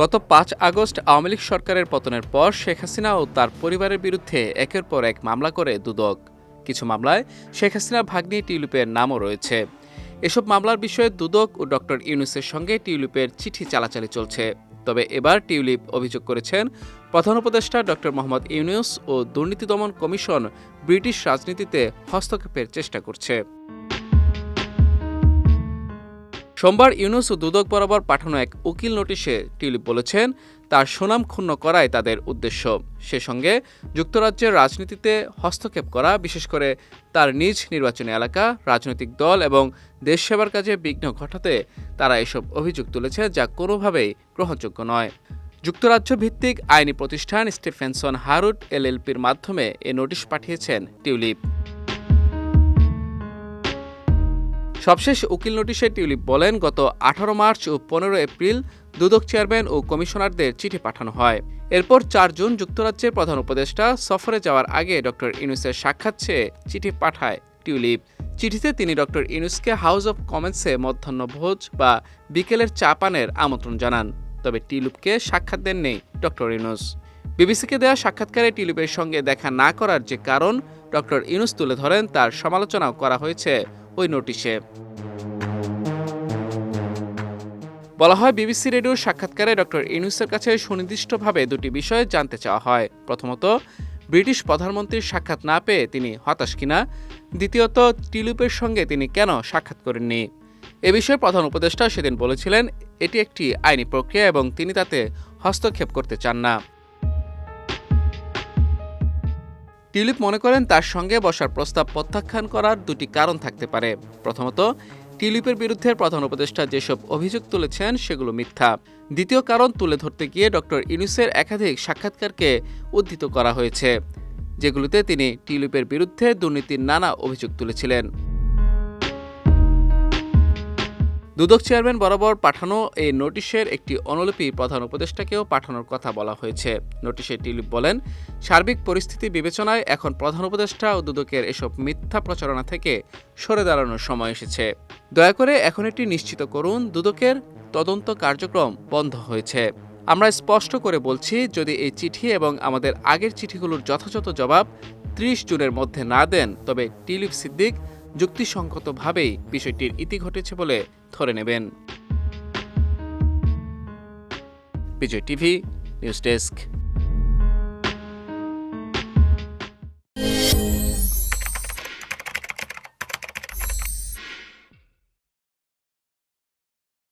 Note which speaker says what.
Speaker 1: গত পাঁচ আগস্ট আওয়ামী লীগ সরকারের পতনের পর শেখ হাসিনা ও তার পরিবারের বিরুদ্ধে একের পর এক মামলা করে দুদক। কিছু মামলায় শেখ হাসিনা ভাগ্নি টিউলিপের নামও রয়েছে। এসব মামলার বিষয়ে দুদক ও ডক্টর ইউনুসের সঙ্গে টিউলিপের চিঠি চালাচালি চলছে। তবে এবার টিউলিপ অভিযোগ করেছেন, প্রধান উপদেষ্টা ডক্টর মোহাম্মদ ইউনুস ও দুর্নীতি দমন কমিশন ব্রিটিশ রাজনীতিতে হস্তক্ষেপের চেষ্টা করছে। সোমবার ইউনুস ও দুদক বরাবর পাঠানো এক উকিল নোটিশে টিউলিপ বলেছেন, তার সুনাম ক্ষুণ্ণ করাই তাদের উদ্দেশ্য। সে সঙ্গে যুক্তরাজ্যের রাজনীতিতে হস্তক্ষেপ করা, বিশেষ করে তার নিজ নির্বাচনী এলাকা, রাজনৈতিক দল এবং দেশ সেবার কাজে বিঘ্ন ঘটাতে তারা এসব অভিযোগ তুলেছে যা কোনোভাবেই গ্রহণযোগ্য নয়। যুক্তরাজ্য ভিত্তিক আইনি প্রতিষ্ঠান স্টিফেনসন হারুট এলএলপির মাধ্যমে এ নোটিশ পাঠিয়েছেন টিউলিপ। সবশেষ উকিল নোটিশে টিউলিপ বলেন, গত আঠারো মার্চ ও পনেরো এপ্রিল দুদক চেয়ারম্যান ও কমিশনারদের চিঠি পাঠানো হয়। এরপর চার জুন যুক্তরাজ্যের প্রধান উপদেষ্টা সফরে যাওয়ার আগে ডক্টর ইনুসের সাক্ষাৎ চেয়ে চিঠি পাঠায় টিউলিপ। চিঠিতে তিনি ডক্টর ইনুসকে হাউস অব কমন্সে মধ্যাহ্নভোজ বা বিকেলের চা পানের আমন্ত্রণ জানান। তবে টিউলিপকে সাক্ষাৎ দেননি ডক্টর ইনুস বিবিসিকে দেওয়া সাক্ষাৎকারে টিউলিপের সঙ্গে দেখা না করার যে কারণ ডক্টর ইনুস তুলে ধরেন, তার সমালোচনাও করা হয়েছে। ওই নোটিশে। বলা হয়, বিবিসি রেডিওর সাক্ষাৎকারে ডক্টর ইনুসের কাছে সুনির্দিষ্টভাবে দুটি বিষয় জানতে চাওয়া হয়। প্রথমত, ব্রিটিশ প্রধানমন্ত্রীর সাক্ষাৎ না পেয়ে তিনি হতাশ কিনা? দ্বিতীয়ত, টিলুপের সঙ্গে তিনি কেন সাক্ষাৎ করেননি? এ বিষয়ে প্রধান উপদেষ্টা সেদিন বলেছিলেন, এটি একটি আইনি প্রক্রিয়া এবং তিনি তাতে হস্তক্ষেপ করতে চান না। টিউলিপ মনে করেন তার সঙ্গে বসার প্রস্তাব প্রত্যাখ্যান করার দুটি কারণ থাকতে পারে। প্রথমত, টিউলিপের বিরুদ্ধে প্রধান উপদেষ্টা যেসব অভিযোগ তুলেছেন সেগুলো মিথ্যা। দ্বিতীয় কারণ, তুলে ধরতে গিয়ে ডক্টর ইনুসের একাধিক সাক্ষাৎকারকে উদ্ধৃত করা হয়েছে, যেগুলোতে তিনি টিউলিপের বিরুদ্ধে দুর্নীতির নানা অভিযোগ তুলেছিলেন। দুদক চেয়ারম্যান বরাবর পাঠানো এই নোটিশের একটি অনুলিপি প্রধান উপদেষ্টাকেও পাঠানোর কথা বলা হয়েছে। নোটিশে টিলিপ বলেন, সার্বিক পরিস্থিতি বিবেচনায় এখন প্রধান উপদেষ্টা ও দুদকের এসব মিথ্যা প্রচারণা থেকে সরে দাঁড়ানোর সময় এসেছে। দয়া করে এখন এটি নিশ্চিত করুন, দুদকের তদন্ত কার্যক্রম বন্ধ হয়েছে। আমরা স্পষ্ট করে বলছি, যদি এই চিঠি এবং আমাদের আগের চিঠিগুলোর যথাযথ জবাব ত্রিশ জুনের মধ্যে না দেন, তবে টিলিপ সিদ্দিক যুক্তিসঙ্গতভাবেই বিষয়টির ইতি ঘটেছে বলে ধরে নেবেন। Bijoy TV news desk.